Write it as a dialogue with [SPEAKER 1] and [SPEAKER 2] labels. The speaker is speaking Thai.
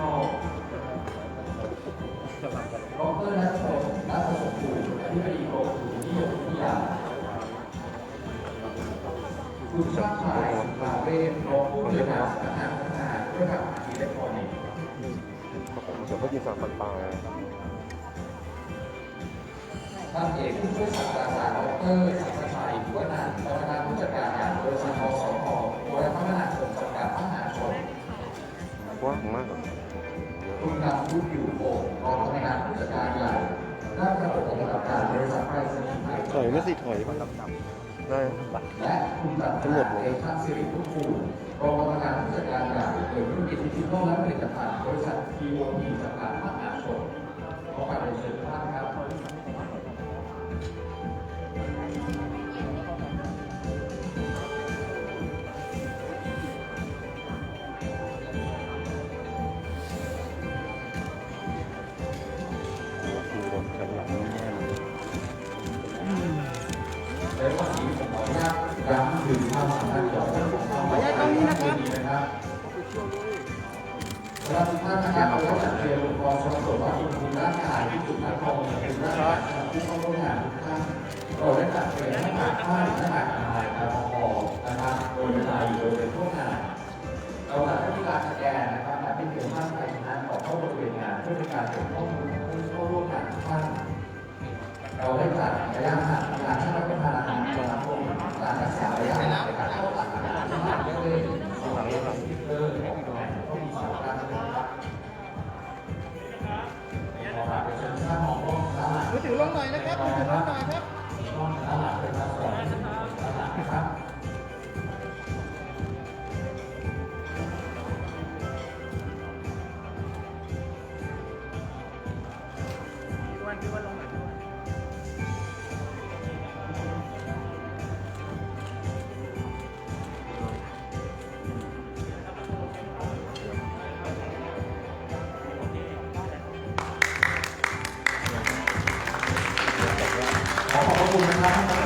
[SPEAKER 1] รษฐกิจดิจิทัลดรนัทพงศ์นัทสมบูรณ์อธิบดีกรมอุตุนิยมวิทยาคุณชาติชายลาเวศรองผู้บริหารสำนักงานพัฒนาธุรกรรมอิเล็กทรอนิกส์
[SPEAKER 2] ผมเดี๋ยวก็ยินสารปันปลา
[SPEAKER 1] ท่านเอกผู้ช่วยศาสตราจารย์ดรสัมชัยผู้นันท์กรรมการผู้จัดการงานบริษัทอสพโดยพัฒนาคมจำกัดมหาชน
[SPEAKER 2] กว้างมาก
[SPEAKER 1] คุณนำวุฒิอยู่โองกรรมการผู้จัดการใหญ่ด้านระบบปฏิบัติการบริษัทไปรษณีย์ไทย
[SPEAKER 2] ถอยไม่สิถอยมาได้
[SPEAKER 1] และคุณตัด
[SPEAKER 2] ทั้งหมดเลย
[SPEAKER 1] เอกสิริพุทธภูมิรองกรรมการผู้จัดการใหญ่เกี่ยวกับธุรกิจดิจิทัลและผลิตภัณฑ์บริษัททีโอพีจำกัดมหาชนขอการเชิญทุกท่าน ในวันนี้ผมขออนุญาตย้ำถึงความสำคัญของเรื่องของความปลอดภัยในที่นี้นะครับสำหรับทุกท่านนะครับเราจัดเตรียมอุปกรณ์สำหรับตรวจวัดอุณหภูมิร่างกายที่จุดคัดกรองเป็นร่างกายของผู้เข้าร่วมงานทุกท่านเราได้จัดเตรียมหน้ากากผ้าหน้ากากอนามัยแอลกอฮอล์นะครับโดยเวลาอยู่บริเวณทั่วงานเราจัดให้มีการสแกนนะครับและเป็นเพียงภาพไทยชนะออกเข้าบริเวณงานเพื่อเป็นการเก็บข้อมูลผู้เข้าร่วมงานทุกท่านเราได้จัดระยะห่าง
[SPEAKER 3] ถือลงหน่อยนะครับมือถือลงหน่อยครับ
[SPEAKER 1] กล้องด้านหลังเป็นพี่วันลงนะครับ
[SPEAKER 3] วันคือย Thank you.